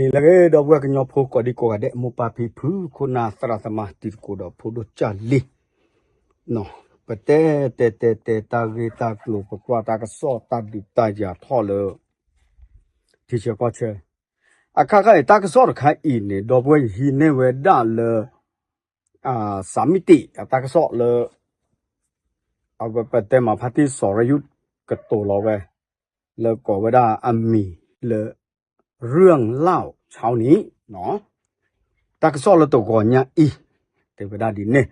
นี่ละเอดอกว่ากันยอพกอดีกว่าเดมูปาพีพูคนาสระสมาติกูดอกพูดจนลีเนาะปเตเตเตเตตาเวตากลูกกว่าตากสอตาดิตายาทอเลยที่เชื่อก็เชื่ออาคาก็ตากสอดขาอินเ่ดอกว่าฮีเนเวดาเลยอ่าสามิติตากสอเลยเอาไปเตมาพัทที่สรยุทธกระตัวเราไปแล้วก็เวดาอัมมีเลยเรื่องเล่าเช้านี้เนาะตักซอลตัวก่อนเนี่ยอีเดี๋ยวได้ดีเนี่ย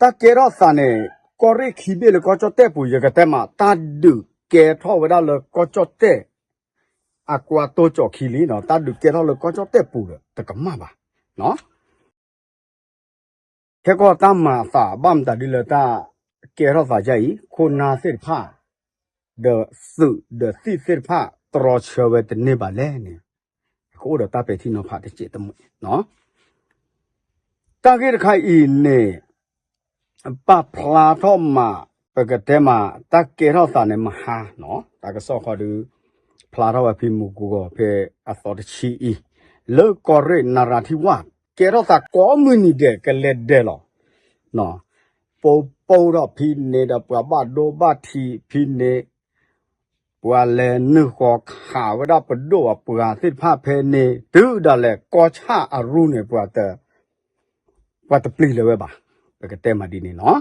ตักเกรอสานเนี่ยก็เรียกขี้เบี้ยเลยก็จะเตะปุ๋ยกับเตะมาตาดึกเกท่อไว้ได้เลยก็จะเตะอากวาโตจ่อขี้ลีเนาะตาดึกเกท่อเลยก็จะเตะปุ๋ยแต่ก็มาบ่ะเนาะแค่ก็ตามมาสาบ้ามตาดิเลตาเกรอสาใจคนนาเสร็จผ้าเดอะสื่อเดอะซีเสร็จผ้าตรอเชเวตเนบาแลเนี่ยကိုတော့တပည့်တိနောဖာတจิตမှုနော်တာကေတခိုင်ဤနေပပလာတော့မှာပကတဲ့မှာတကေရောတာနေမဟာနော်တကဆောခေါ်သူဖလာတော့ဖိမှုကူကဖေအသောတချီဤလောကောရနာရာတိဝကေရောတာကောမြူနီတဲ့ကလက်တဲ့လောနော်ပိုပိုတော့ဖိနေတော့ပဘဒိုဘတိဖိနေပွာလဲနှုခောခါဝဒပဒိုပွာသစ်ဖဖဲနေဒုဒါလဲကောချအရုနေပွာတပွာတပလီလဲပါပကတဲမဒီနေနော်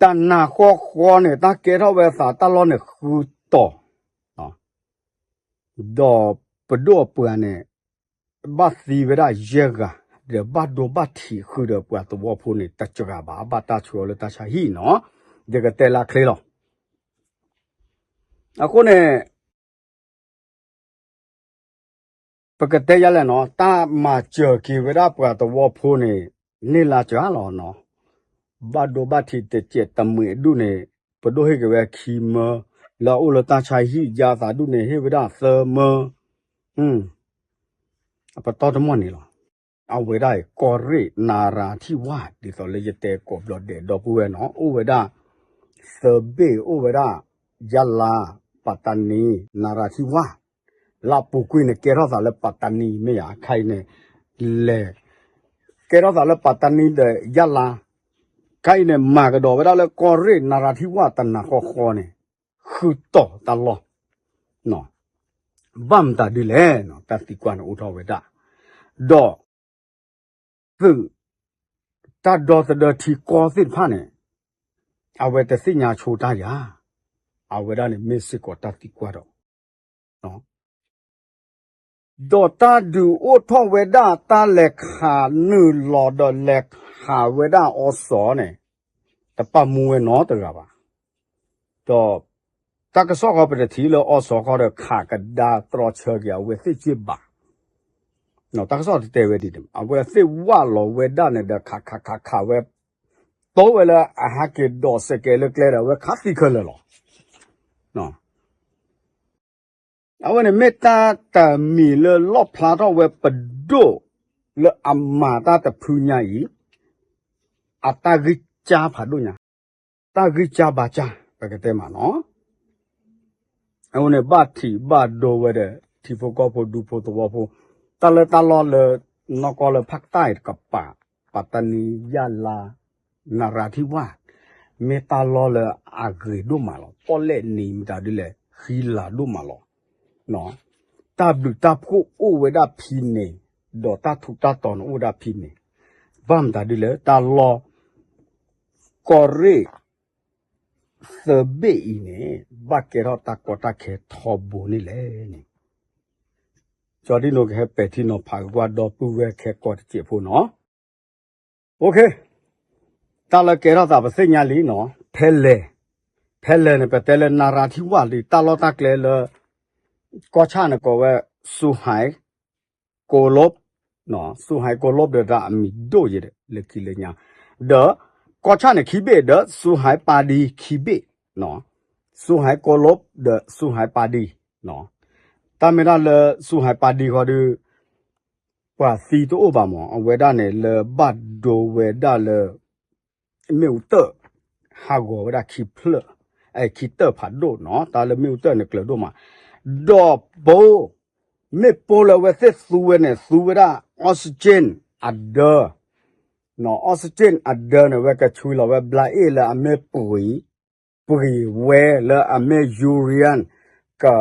တဏခောခောနေတကေထောဝဲစာတလောနေခူတော်နော်ဒေါ်ပဒိုပွာနေဘတ်စီဝဒယေဂါဒီဘတ်ဒိုဘတ်တီခူတော်ပွာတဝဖို့နေတကြကဘာဘတာချောလဲတချာဟီနော်ဒီကတဲလာခလေလောအခုနဲ့ပကတိရလဲနော်တာမာကျော်ကီဝရပကတော့ဖိုးနေနေလာကြလောနော်ဘတ်ဒိုဘတ်တီတဲ့ကျတမွေဒုနေပဒိုဟေကဝဲခီမလာဥလတာချိုင်ဟီယာသာဒုနေဟေဝဒသမอืมအပတော်တမွနေလောအဝေဒိုင်ကောရိနာရာတိဝဒီဆိုလေတဲ့ကောဘလော့တဲ့တော့ပူရနော်ဥဝဒသဘေဥဝဒယလာปัตตานีนาราธิวาสลาปูกุยเนี่ยเกราสาเลปัตตานีไม่อยากใครเนี่ยเลเกราสาเลปัตตานีเดยะลาใครเนี่ยมากระโดดไปแล้วแล้วกอรีนาราธิวาสตนาคอคอเนี่ยคือต่อตลอดเนาะบัมตาดิแลเนาะตัดติกวนอุทอเวดาดอกซึ่งตาดอสเดอทีกอสิทธิ์พะเนี่ยเอาไว้แต่สิญญาโชตายา awera ni Mexico tatikuaro no do ta du o thong weda ta le kha nu lo do le kha weda o so ne ta pa mu we no ta ga ba do ta ka so ko pe thi lo o so ko de kha ka da tro che ga we si chi ba no ta ka so te we di dem a we si wa lo we da ne da kha kha kha kha we to we la a ha ke do se ke le kle ra we kha ti khe le lo เนาะเอาเนี่ยเมตตาแต่มีเลลอบพลาดเวปดูเลอัมมาตาแต่พูญาอีอัตากิจาพัดุ่ยตากิจาบาจาปกต็มาเนาะเอาเนี่ยบาทีบาดดเวเดที่พวกก็พอดูพอตัวพอตลอดตลอดเลยนอกเลยภาคใต้กับป่าปัตตานียะลานราธิวาสမေတာလောလေအဂေဒုမာလောပေါ်လေနေမတာဒီလေခီလာဒုမာလောနော်တပ်လူတပ်ကိုအိုဝဒဖီနေဒေါ်တာထုတာတော်နအိုဒဖီနေဗမ်တာဒီလေတာလောကောရေသဘေးနေဘကေရတာကောတာခေထောဘူနီလေနီကျော်ဒီလိုခဲပက်တီနောဖာကွာတော့ပူဝဲခဲကော့ချေဖို့နော်โอเคတာလကေရတာပစိညာလီနော်ဖဲလေဖဲလေနပတဲလနာရာတိဝါလီတာလောတာကလေလကောချာနကောဝဲစုဟိုင်ကိုလော့နော်စုဟိုင်ကိုလော့ဒတာအမီဒိုရတဲ့လက်ကီလညာဒကောချာနခိဘေဒစုဟိုင်ပါဒီခိဘေနော်စုဟိုင်ကိုလော့ဒစုဟိုင်ပါဒီနော်တာမေရလစုဟိုင်ပါဒီခေါ်ဒီပွာစီတိုဘာမောဝေဒနဲ့လဘတ်ဒိုဝေဒလ meu tơ hago ra ki pl ai ki tơ pha do no ta le meu tơ ne kle do ma do bo me polo we se su we ne su we ra oxygen adder no oxygen adder ne we ka chu lo we bla e la me pui pui we la me urian ka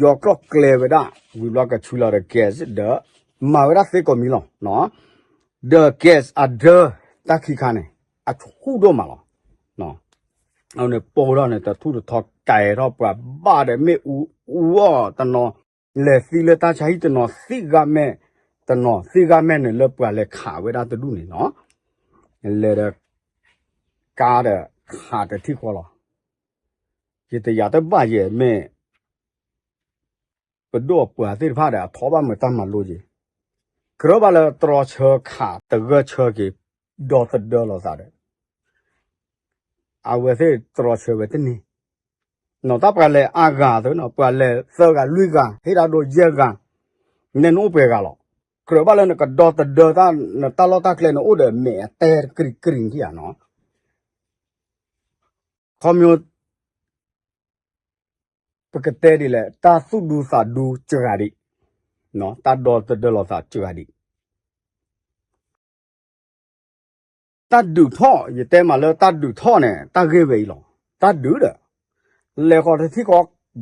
yo kro kle we da we lo ka chu la re gas de ma we ra se ko mi lo no the gas adder ta ki ka ne အခုတော့မှာလားနော်အောင်နေပေါ်တော့နေတထုတထောไก่တော့ပပတယ်မေဥဥဝတနော်လေစီလတာချိုင်တနော်စီကမဲတနော်စီကမဲနဲ့လပလဲခါဝဲတာတူနေနော်လေရကားတဲ့ခါတဲ့ထိခေါ်လားရတရတဲ့ပါရဲ့မဲပဒေါ်ပွာတဲ့ဖာတဲ့ထောပါမတမ်းမလို့ကြီးကရောပါလဲတော်ချေခါတကချေကြီးဒေါ်တဒေါ်လာစားတယ်အဝဲစေတော်ချွေပဲတင်းနော်တပ်ကလည်းအာဂါဆိုနော်ပလဲစောကလူကဟိတာတို့ရဲကနင်တို့ပဲကလောခရဘလည်းကဒေါ်တဒေါ်တာတလောတာကလည်းနော်ဦးတယ်မဲတဲကရကရင်ကြီးရနော်ခမျိုး pekete di le ta su du sa du ceradi no ta do te de lo sa ceradi တတ်ဒုထောယတဲမှာလဲတတ်ဒုထောနဲ့တတ်ခဲ့ပဲလောတတ်ဒုတဲ့လေခေါ်တဲ့ที่ก็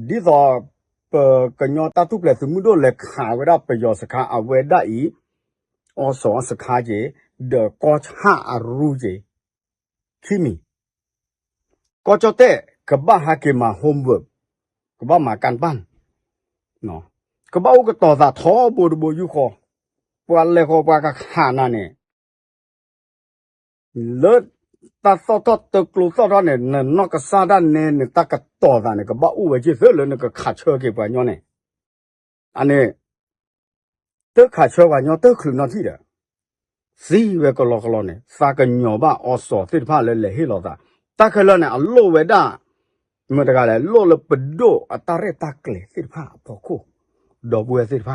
ဒီတော့ကညောတတ်တုပလဲသူမှုတို့လဲခါဝရပယောစခအဝေဒဤအောစောစခကြီးဒေကောချဟာအရူကြီးခိမီကောချတဲ့ကဘာဟာကေမာဟ homework ကဘာမာကန်ပန်နော်ကဘာကတော်သာသောဘူဘူယူခေါ်ပွာလဲခေါ်ပွာကခါနာနဲ့လွတ်ตาสอดตกลูสอดเนี่ยนอกซาดานเนี่ยตากต่อซานเนี่ยก็บ่อู้ไว้จิเสือเลยเนี่ยก็ขาเชือกไปย้อนเนี่ยอันนี้ตึกขาเชือกว่าย้อนตึกคืนนอที่เด้อစီဝဲကလောကလောနဲ့စာကညောပါအော်စောတိတဖလဲလဲဟေလောတာတခလောနဲ့အလို့ဝဲတာမတကလည်းလို့လပဒိုအတရတကလေတိတဖပေါ်ကိုဒေါ်ဘွေတိတဖ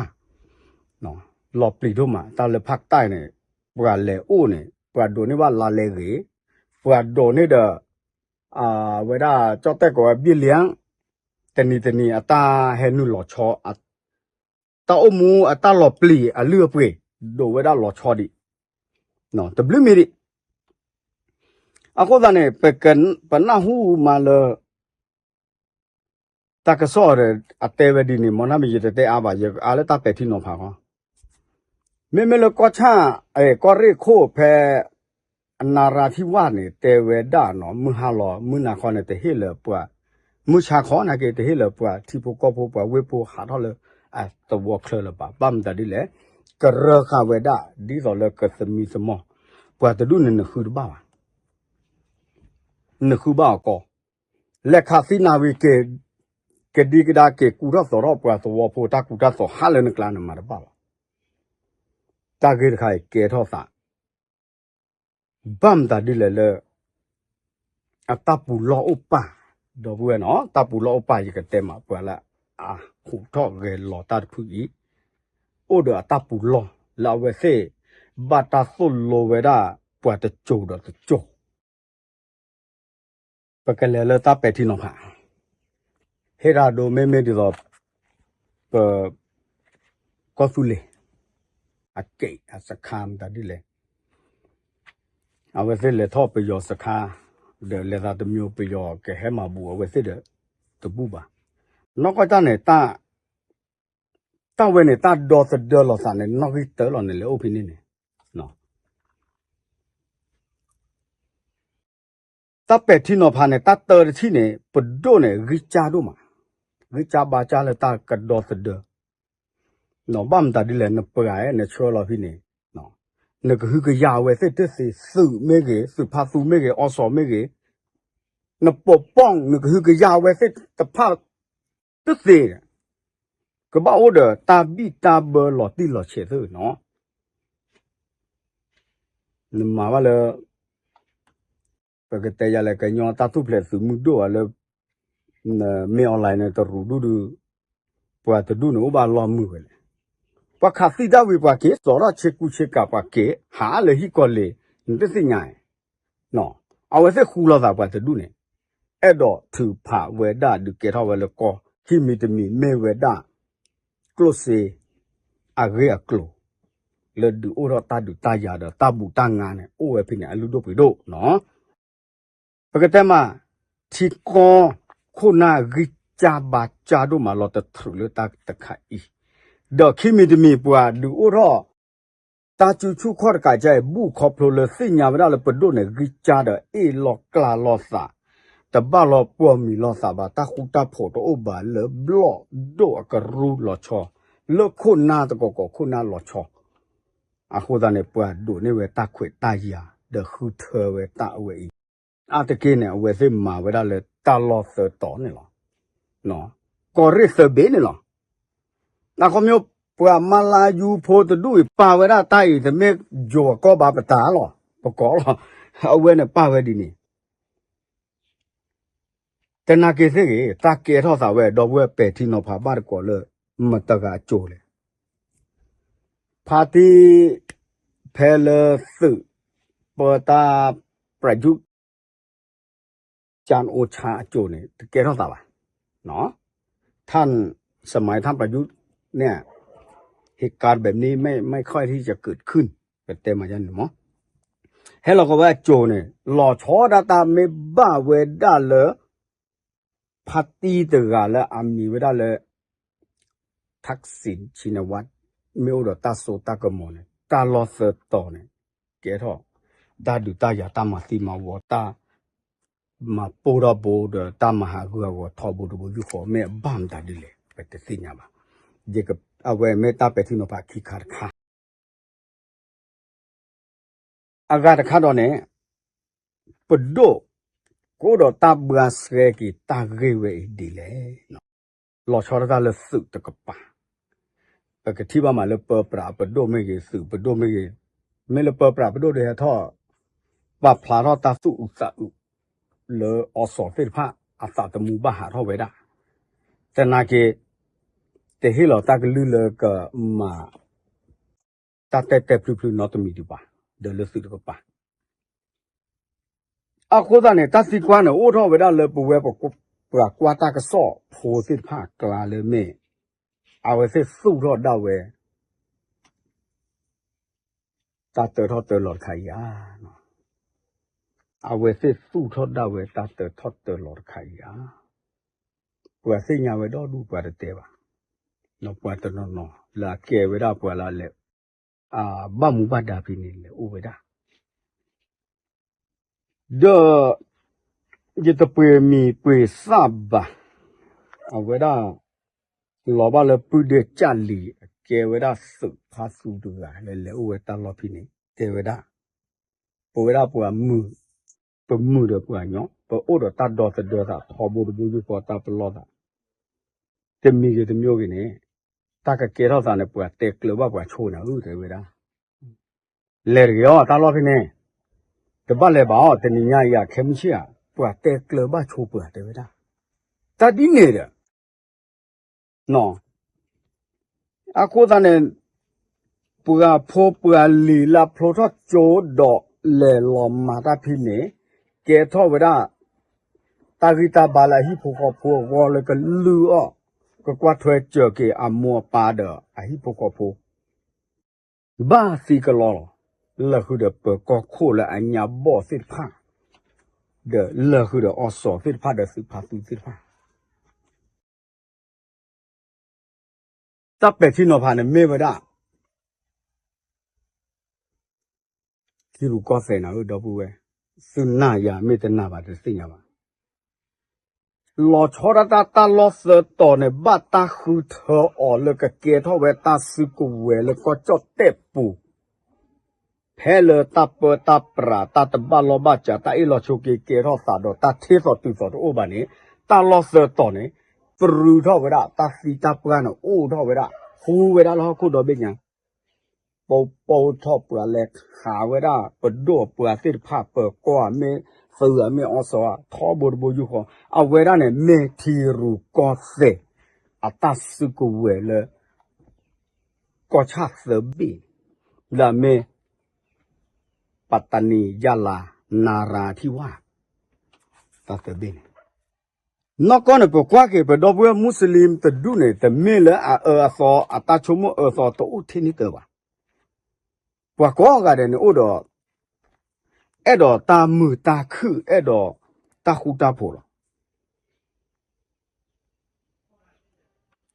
နော်လော်ပလီတို့မှာတာလဖတ်တိုင်နဲ့ဘကလဲအိုးနဲ့ပွာဒိုနေဘာလာလေကေပွာဒိုနေဒအာဝဒါကြောတက်ကောပြစ်လျံတနီတနီအတာဟဲနုလောချောအတောမူအတလောပလီအလွေပွေဒိုဝဒါလောချောဒီနော်တဘလူမီရီအခုဒါနေပကန်ပနဟူမာလတကဆောရအတဲဝဒီနေမနာမီရတဲအာပါရအားလည်းတပက်တိနော်ဖာကောမေမေလကောချာအဲကောရိခိုဖဲအနာရာတိဝနေတေဝေဒနောမဟာလောမနာခောနေတဟိလပွာမုချာခောနာကေတဟိလပွာတိပုကောပုပွာဝေပုဟာထောလအတဝခလလပါပမ်တဒီလေကရခဝေဒဒီဇောလကသမီစမောပွာတဒုနေနခုဘပါနခုဘကောလက်ခသိနာဝေကေကဒီကဒါကေကူရသောရပွာသဝဖို့တကူတသောဟာလနကလနမရပါပါတာဂေတခိုင်ကေထောစာဘမ်တာဒီလေလေအတပူလောဥပဒေါ်ဘူးနော်တပူလောဥပရကတဲမှာပွာလာအာခုတော့ရေလောတာဖူကြီးအိုဒအတပူလောလာဝဲစေဘာတာဆုလောဝဲတာပွာတကြုံတော့ကြုံပကလေလတာပဲတီနော်ဟာဟေရာဒိုမဲမဲဒီတော့ပကောဆူလေအကိတ်အစခမ်တတိလေအဝစစ်လေထောပယောစခာဒေလေသာတမျိုးပယောကဟဲမဘူအဝစစ်တဲ့တပူပါနောက်ကတနဲ့တာတာဝဲနဲ့တာဒေါ်စဒေါ်လောစနဲ့နောက်ကတလောနဲ့လေအုပ်ဖိနေနေနော်တပက်တိနောဖာနဲ့တာတော်တိနဲ့ပဒိုနဲ့ရီချာတို့မှာရီချာဘာချာလေတာကဒေါ်စဒေါ်နော်ပမ်တာဒီလဲနပရာရဲ့ natural လောက်ဖြစ်နေနော်နကဟုကရဝဲစစ်တစီစုမေကေစုဖာစုမေကေအော်စော်မေကေနပပောင်းနကဟုကရဝဲစစ်တဖတ်တစီကဘော်ဒါတာဘီတာဘလော်တီလော်ချေသူနော်နမဝလာပကတေရလကညောတာသူပလက်စုမှုတို့အလမေအွန်လိုင်းနဲ့တရူဒူဒူပွာတဒူနိုဘာလော်မှုပဲလေပခသိဒဝိပါကေစောရချေကူချေကပါကေဟာလေဟိကောလေသစ်စညာနော်အဝစခူလာသာပတ်တူနေအဲ့တော့သူဖာဝေဒဒုကေထောဝေလကောဟိမီတမီမေဝေဒကလုစေအဂေကလုလဒူအိုရတာဒူတာယာဒတာဘူးတာငါနဲ့အိုဝေဖိနေအလူတို့ပြီတို့နော်ပကတမထီကောခုနာဂိချာဘာချာတို့မှာလောတထူလတာတခိုင်ดอกขี้มีดมีปัวดูอุรอตาจูชูขอดกายใจบูขอบโพลสิญญาไม่ได้เลยปดดุเนี่ยกิจาเดเอหลอกกลาลอสาแต่บ้าลอปัวมีลอสาบาตาคุตาโผตโอบาเลบลอดอกรูลอชอเลคุณนาตะกอกคุณนาลอชออาคุตาเนี่ยปัวดูเนี่ยเวตาขวตายาเดคือเธอเวตาเวอีอาตะเกเนี่ยเวซิมาไม่ได้เลยตาลอเสต่อเนี่ยหรอเนาะกอริเสเบเนี่ยหรอနာခမျိုးပဝမလာယူဖိုတဒူပါဝရတိုင်တမေဂျောကောဘာပတာလောပကောလောအဝဲနဲ့ပါဝဲဒီနေတနာကေစေကေတာကေထောစာဝဲတော့ဘွဲပဲတီနောဖာပါကောလမတကကြိုလေဖာတီဖဲလသပတာประยุกต์จานโอชาโจเนี่ยแกต้องตาบะเนาะ ท่านสมัยท่านประยุทธ์เนี่ย เหตุการณ์แบบนี้ไม่ไม่ค่อยที่จะเกิดขึ้นเป็นเต็มมายันหมอให้เราก็ว่าโจเนี่ยหล่อชอดาตาไม่บ้าเวด้าเลยพัตตีตกาและอามีเวด้าเลยทักษิณชินวัตรเมลดตาโซตากมอเนี่ยตาลอเซตอเนี่ย เกทอดาดูตายาตามาตีมาวอตา มาปูระโบดตามหาเรือวอทอบุรุบุยุขอแม่บ้ามดาดิเลยไปเตสิญามาဒီကအဝဲမေတာပဲသူနပါခိခါခါအဂါတခါတော့ ਨੇ ပဒိုကိုတော့တဘတ်စရကီတာဂေဝေဒီလေလောချောရတာလစုတကပါအကတိပါမလပပရာပဒိုမေကြီးစုပဒိုမေကြီးမေလပပရာပဒိုတဲ့ထောပဖလာတော့တစုဥစဥလောအောစောဖေဖာအသတမူဘာဟာရောဝေဒာတနာကေแต่ให้เราตักลือเลยก็มาตัดแต่แต่พลุพลุนอตมีดีปะเดี๋เลือกสุดก็ปะอาโคตาเนี่ยตัดสิกวนเนี่ยโอ้ท้อเวลาเลยปเวปกุปะกว่าตากระซ้อโพสิผ้ากลาเลยเม่เอาไว้เสสู้รอดไดเวตาเตอทอเตอหลอดขายาเอาไว้เสสู้ทอดไดเวตาเตอทอเตอหลอดขายาเวเสียงาไว้ดอดูกว่าเตะบ่า no puerto no no la quebrada pues la le a bamu bada pini le ubeda do je te pue mi pue saba a weda lo ba le pu de chali quebrada su pasu du la le le ubeda lo pini quebrada puera pues mu pe mu de pues no pe ora ta do ta do ta hobo de bu por ta pelota တမီကတမျိုးကနေ taka kera tane pua te kloba pua chona u te wera le rio ta lo pine te ba le ba o te ni nya ya khem chi ya pua te kloba chu pua te wera ta di ne de no a ko ta ne pua pho pua li la pho tho cho do le lo ma ta phi ne ke tho wera ta gi ta ba la hi phu ko phu wo le ka lu o ก็กว่าถวยเจอเกอามัวปาเดออะฮิปโกโพบ้าสีกะลอละคือเดเปกอโคละอัญญาบ่สิพาเดละคือเดออสอสิพาเดสิพาสิสิพาตับเป็ดที่นอพาเนี่ยเมวดาที่ลูกก็เสนาลูกดอปูเวสุนนายาเมตนาบาตสิญาบาลอชอระตาตาลอสต่อเนี่ยบัตตาคือเธอออเลยกะเกทเวตาสึกุเวแล้วก็จดเตปูเพเลตาเปตาปราตาตบ้าลบัจจตาอิลชูกีเกทอสาดตาเทสอตุสอดโอบานิตาลอสต่อเนี่ยปรูทอเวดาตาสีตาเปาันโอ้ทอเวดาคูเวดาลอคูดอเบญยังปโปทอปลาเล็กขาเวดาเปิดดัวปลาสิผภาเปิดกว่าเมสื่อเม่อสวะทอบรบยุขอเอาเวลาเนี่ยเมทีรูก็เซอาตสุกุเวเลก็ชาเสบีและเมปัตตานียาลานาราธิวาตัดเบนนอกจากนี้พวกว่าเก็บดอกเบี้ยมุสลิมตัดดูเนี่ยแต่เมื่อเออเออสออาตชมเออสอตัวอุทินิเตวะพวกก็กันเนี่ยอุดอအဲ့တော့တာမူတာခုအဲ့တော့တာခုတာဖို့လား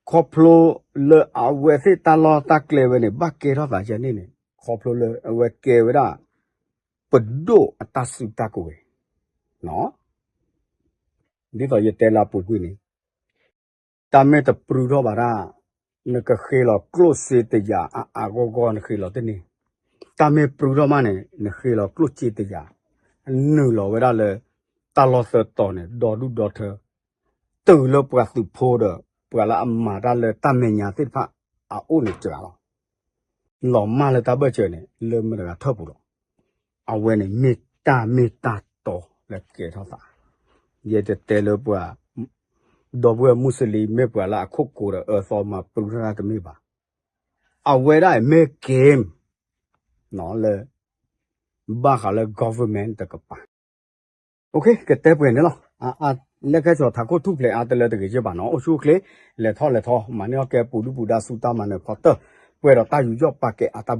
ခေါပလိုလေအဝဲစစ်တလောတာကလေဝနေဘကေရောတာချနေနေခေါပလိုလေအဝဲကေဝရာပဒိုအတစုတာကိုပဲနော်ဒီတော့ရတဲလာပူကွေးနေတာမဲတပူတော့ပါရာနကခေလော close တေရအာအာဂောဂောနခေလောတနေတာမေပရူတော့မနဲ့နခေလောကလုတ်ချေတကြနူလောဝရလေတာလောဆတော်နဲ့ဒေါ်ဒုဒေါ်ထတူလောပကစုဖို့တော့ပကလာအမတာလေတာမေညာစစ်ဖအအိုးနဲ့ကြာလောလောမလေတာဘချေနဲ့လေမရကထပ်ဘူးလောအဝဲနဲ့မေတာမေတာတော်လက်ကဲထောက်တာရတဲ့တဲလောပွားတော့ဘွေမွတ်စလီမေပွာလာခုတ်ကိုရအစောမှာပရူရာကမေပါအဝဲရဲမေကင်းနော်လေဘာခါလေ government တကပါโอเคကတဲ့ပွင့်နော်အာအာလက်ကကျော်သာကိုထုတ်လေအားတလက်တကကြီးပါနော်အရှုကလေလက်ထောလက်ထောမနေကပူလူပူဒါစုတာမနေဖတ်တော့ပွဲတော့တာယူကြော့ပါကဲအတဘ